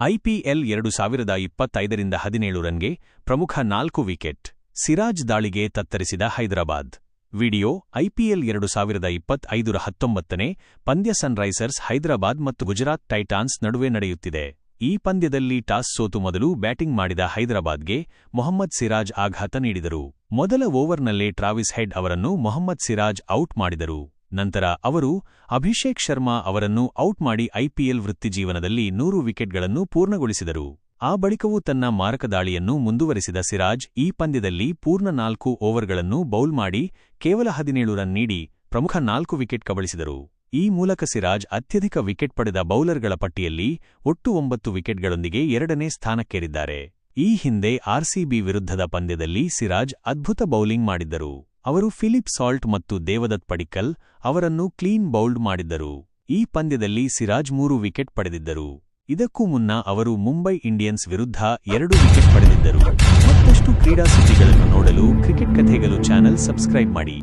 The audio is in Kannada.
ಐಪಿಎಲ್ ಎರಡು ಸಾವಿರದ ಇಪ್ಪತ್ತೈದರಿಂದ ಹದಿನೇಳು ರನ್ಗೆ ಪ್ರಮುಖ ನಾಲ್ಕು ವಿಕೆಟ್, ಸಿರಾಜ್ ದಾಳಿಗೆ ತತ್ತರಿಸಿದ ಹೈದರಾಬಾದ್. ವಿಡಿಯೋ ಐಪಿಎಲ್ ಎರಡು ಸಾವಿರದ ಇಪ್ಪತ್ತೈದರ ಹತ್ತೊಂಬತ್ತನೇ ಪಂದ್ಯ ಸನ್ರೈಸರ್ಸ್ ಹೈದರಾಬಾದ್ ಮತ್ತು ಗುಜರಾತ್ ಟೈಟಾನ್ಸ್ ನಡುವೆ ನಡೆಯುತ್ತಿದೆ. ಈ ಪಂದ್ಯದಲ್ಲಿ ಟಾಸ್ ಸೋತು ಮೊದಲು ಬ್ಯಾಟಿಂಗ್ ಮಾಡಿದ ಹೈದರಾಬಾದ್ಗೆ ಮೊಹಮ್ಮದ್ ಸಿರಾಜ್ ಆಘಾತ ನೀಡಿದರು. ಮೊದಲ ಓವರ್ನಲ್ಲೇ ಟ್ರಾವಿಸ್ ಹೆಡ್ ಅವರನ್ನು ಮೊಹಮ್ಮದ್ ಸಿರಾಜ್ ಔಟ್ ಮಾಡಿದರು. ನಂತರ ಅವರು ಅಭಿಷೇಕ್ ಶರ್ಮಾ ಅವರನ್ನು ಔಟ್ ಮಾಡಿ ಐಪಿಎಲ್ ವೃತ್ತಿಜೀವನದಲ್ಲಿ ನೂರು ವಿಕೆಟ್ಗಳನ್ನು ಪೂರ್ಣಗೊಳಿಸಿದರು. ಆ ಬಳಿಕವೂ ತನ್ನ ಮಾರಕ ದಾಳಿಯನ್ನು ಮುಂದುವರೆಸಿದ ಸಿರಾಜ್ ಈ ಪಂದ್ಯದಲ್ಲಿ ಪೂರ್ಣ ನಾಲ್ಕು ಓವರ್ಗಳನ್ನು ಬೌಲ್ ಮಾಡಿ ಕೇವಲ ಹದಿನೇಳು ರನ್ ನೀಡಿ ಪ್ರಮುಖ ನಾಲ್ಕು ವಿಕೆಟ್ ಕಬಳಿಸಿದರು. ಈ ಮೂಲಕ ಸಿರಾಜ್ ಅತ್ಯಧಿಕ ವಿಕೆಟ್ ಪಡೆದ ಬೌಲರ್ಗಳ ಪಟ್ಟಿಯಲ್ಲಿ ಒಟ್ಟು ಒಂಬತ್ತು ವಿಕೆಟ್ಗಳೊಂದಿಗೆ ಎರಡನೇ ಸ್ಥಾನಕ್ಕೇರಿದ್ದಾರೆ. ಈ ಹಿಂದೆ ಆರ್ಸಿಬಿ ವಿರುದ್ಧದ ಪಂದ್ಯದಲ್ಲಿ ಸಿರಾಜ್ ಅದ್ಭುತ ಬೌಲಿಂಗ್ ಮಾಡಿದ್ದರು. ಅವರು ಫಿಲಿಪ್ ಸಾಲ್ಟ್ ಮತ್ತು ದೇವದತ್ ಪಡಿಕಲ್ ಅವರನ್ನು ಕ್ಲೀನ್ ಬೌಲ್ಡ್ ಮಾಡಿದ್ದರು. ಈ ಪಂದ್ಯದಲ್ಲಿ ಸಿರಾಜ್ ಮೂರು ವಿಕೆಟ್ ಪಡೆದಿದ್ದರು. ಇದಕ್ಕೂ ಮುನ್ನ ಅವರು ಮುಂಬೈ ಇಂಡಿಯನ್ಸ್ ವಿರುದ್ಧ ಎರಡು ವಿಕೆಟ್ ಪಡೆದಿದ್ದರು. ಮತ್ತಷ್ಟು ಕ್ರೀಡಾ ಸುದ್ದಿಗಳನ್ನು ನೋಡಲು ಕ್ರಿಕೆಟ್ ಕಥೆಗಳು ಚಾನೆಲ್ ಸಬ್ಸ್ಕ್ರೈಬ್ ಮಾಡಿ.